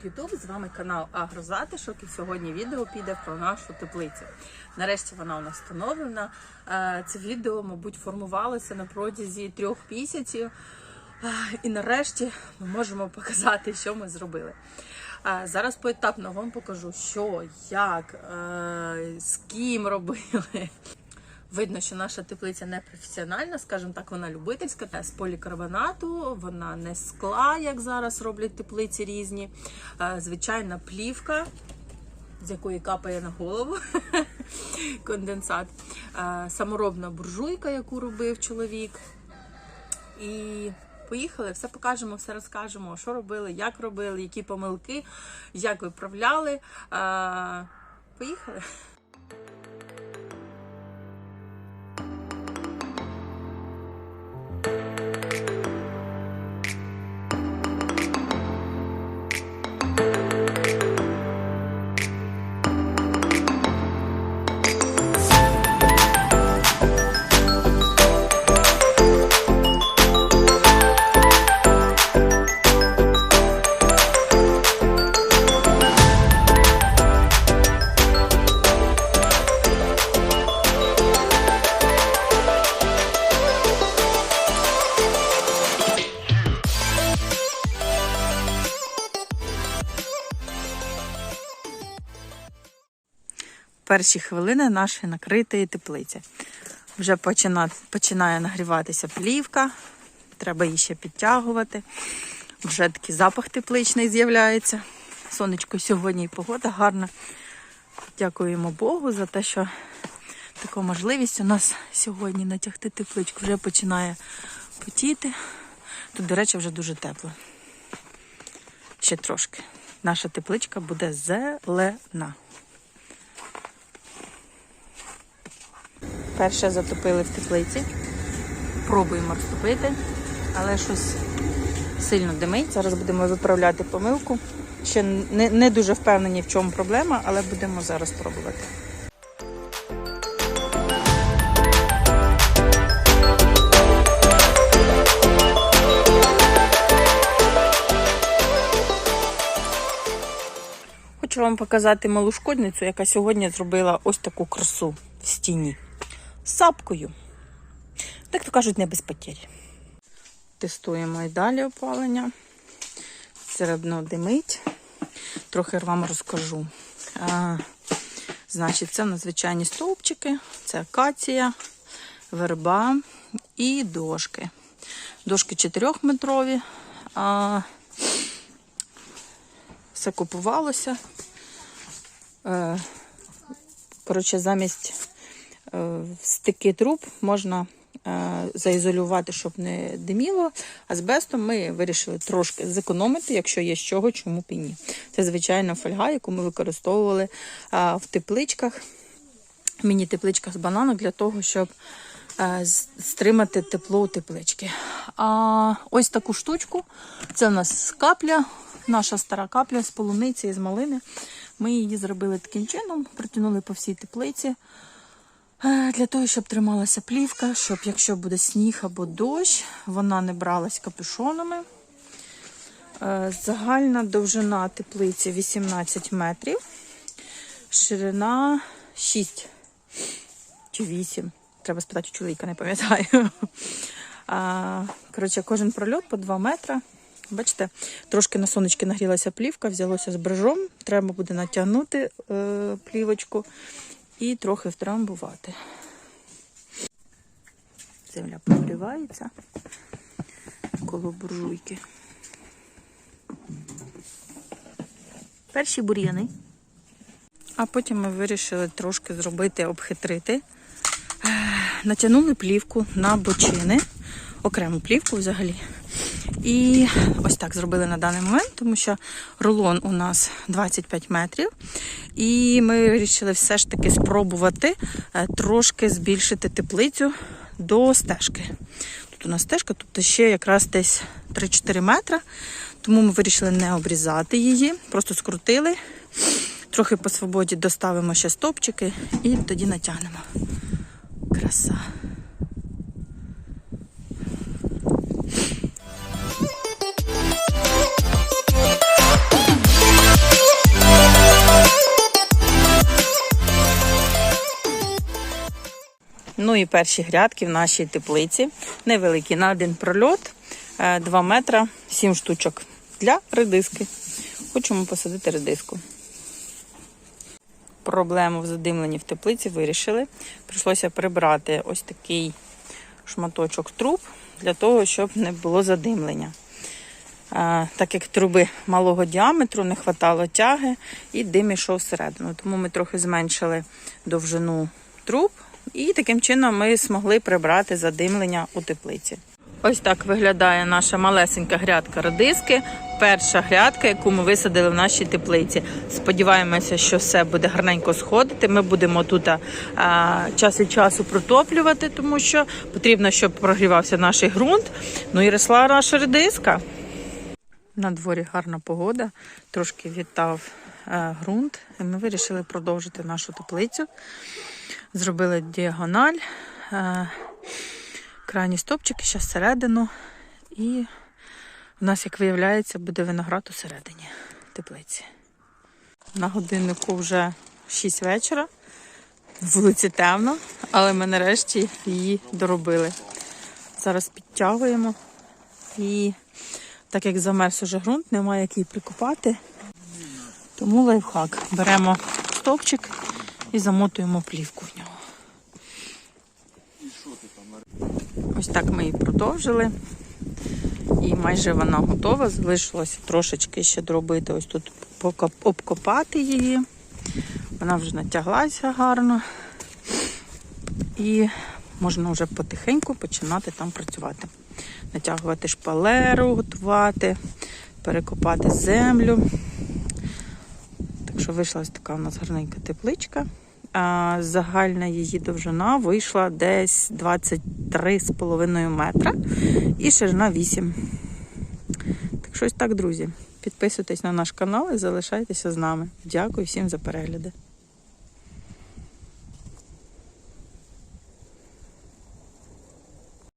Привіт, Ютуб! З вами канал Агрозатишок і сьогодні відео піде про нашу теплицю. Нарешті вона у нас встановлена. Е, Це відео, мабуть, формувалося на протязі трьох місяців. Е, І нарешті ми можемо показати, що ми зробили. Е, Зараз поетапно вам покажу, що, як, з ким робили. Видно, що наша теплиця не професіональна, скажімо так, вона любительська, з полікарбонату, вона не скла, як зараз роблять теплиці різні. Е, Звичайна плівка, з якої капає на голову конденсат. Е, Саморобна буржуйка, яку робив чоловік. І поїхали, все покажемо, все розкажемо, що робили, як робили, які помилки, як виправляли. Е, Поїхали. Перші хвилини нашої накритої теплиці. Вже почина, починає нагріватися плівка, треба її ще підтягувати. Вже такий запах тепличний з'являється. Сонечко сьогодні і погода гарна. Дякуємо Богу за те, що така можливість у нас сьогодні натягти тепличку. Вже починає потіти. Тут, до речі, вже дуже тепло. Ще трошки. Наша тепличка буде зелена. Перше затопили в теплиці. Пробуємо розтопити, але щось сильно димить. Зараз будемо виправляти помилку. Ще не, не дуже впевнені, в чому проблема, але будемо зараз пробувати. Хочу вам показати малу шкодницю, яка сьогодні зробила ось таку красу в стіні сапкою. Так то кажуть, не без потерь. Тестуємо і далі опалення. Все одно димить. Трохи вам розкажу. А, значить, це надзвичайні стовпчики, це акація, верба і дошки. Дошки 4-метрові. А, все купувалося. Е, коротше, замість стики труб можна е, заізолювати, щоб не диміло. Азбестом ми вирішили трошки зекономити, якщо є з чого, чому б і ні. Це звичайна фольга, яку ми використовували е, в тепличках, міні-тепличках з бананок для того, щоб е, стримати тепло у теплички. А ось таку штучку. Це у нас капля, наша стара капля з полуниці і з малини. Ми її зробили таким чином, протягнули по всій теплиці. Е, Для того, щоб трималася плівка, щоб якщо буде сніг або дощ, вона не бралась капюшонами. Е, Загальна довжина теплиці 18 метрів, ширина 6 чи 8. Треба спитати у чоловіка, не пам'ятаю. Коротше, кожен прольот по 2 метри. Бачите, трошки на сонечки нагрілася плівка, взялося з брижом. Треба буде натягнути е, плівочку і трохи втрамбувати. Земля прогрівається коло буржуйки. Перші бур'яни. А потім ми вирішили трошки зробити, обхитрити. Е, Натягнули плівку на бочини, окрему плівку взагалі. І ось так зробили на даний момент, тому що рулон у нас 25 метрів. І ми вирішили все ж таки спробувати е, трошки збільшити теплицю до стежки. Тут у нас стежка, тут ще якраз десь 3-4 метри. Тому ми вирішили не обрізати її, просто скрутили. Трохи по свободі доставимо ще стопчики і тоді натягнемо. Краса. І перші грядки в нашій теплиці. Невеликі на один прольот, 2 метра, 7 штучок для редиски. Хочемо посадити редиску. Проблему в задимленні в теплиці вирішили. Прийшлося прибрати ось такий шматочок труб для того, щоб не було задимлення. Так як труби малого діаметру, не вистачало тяги і дим ішов всередину. Тому ми трохи зменшили довжину труб, і таким чином ми змогли прибрати задимлення у теплиці. Ось так виглядає наша малесенька грядка радиски. Перша грядка, яку ми висадили в нашій теплиці. Сподіваємося, що все буде гарненько сходити. Ми будемо тут а, час від часу протоплювати, тому що потрібно, щоб прогрівався наш ґрунт. Ну і росла наша редиска. На дворі гарна погода, трошки відтав е, ґрунт, і ми вирішили продовжити нашу теплицю. Зробили діагональ, е, крайні стопчики, ще всередину. І у нас, як виявляється, буде виноград усередині теплиці. На годиннику вже 6 вечора. Вулиці темно, але ми нарешті її доробили. Зараз підтягуємо і так як замерз уже ґрунт, немає як її прикопати. Тому лайфхак. Беремо стовпчик і замотуємо плівку в нього. Ось так ми її продовжили. І майже вона готова. Залишилося трошечки ще доробити, ось тут обкопати її. Вона вже натяглася гарно. І можна вже потихеньку починати там працювати. Натягувати шпалеру, готувати, перекопати землю. Так що вийшла ось така у нас гарненька тепличка. А загальна її довжина вийшла десь 23,5 метра і ширина 8. Так що ось так, друзі. Підписуйтесь на наш канал і залишайтеся з нами. Дякую всім за перегляди.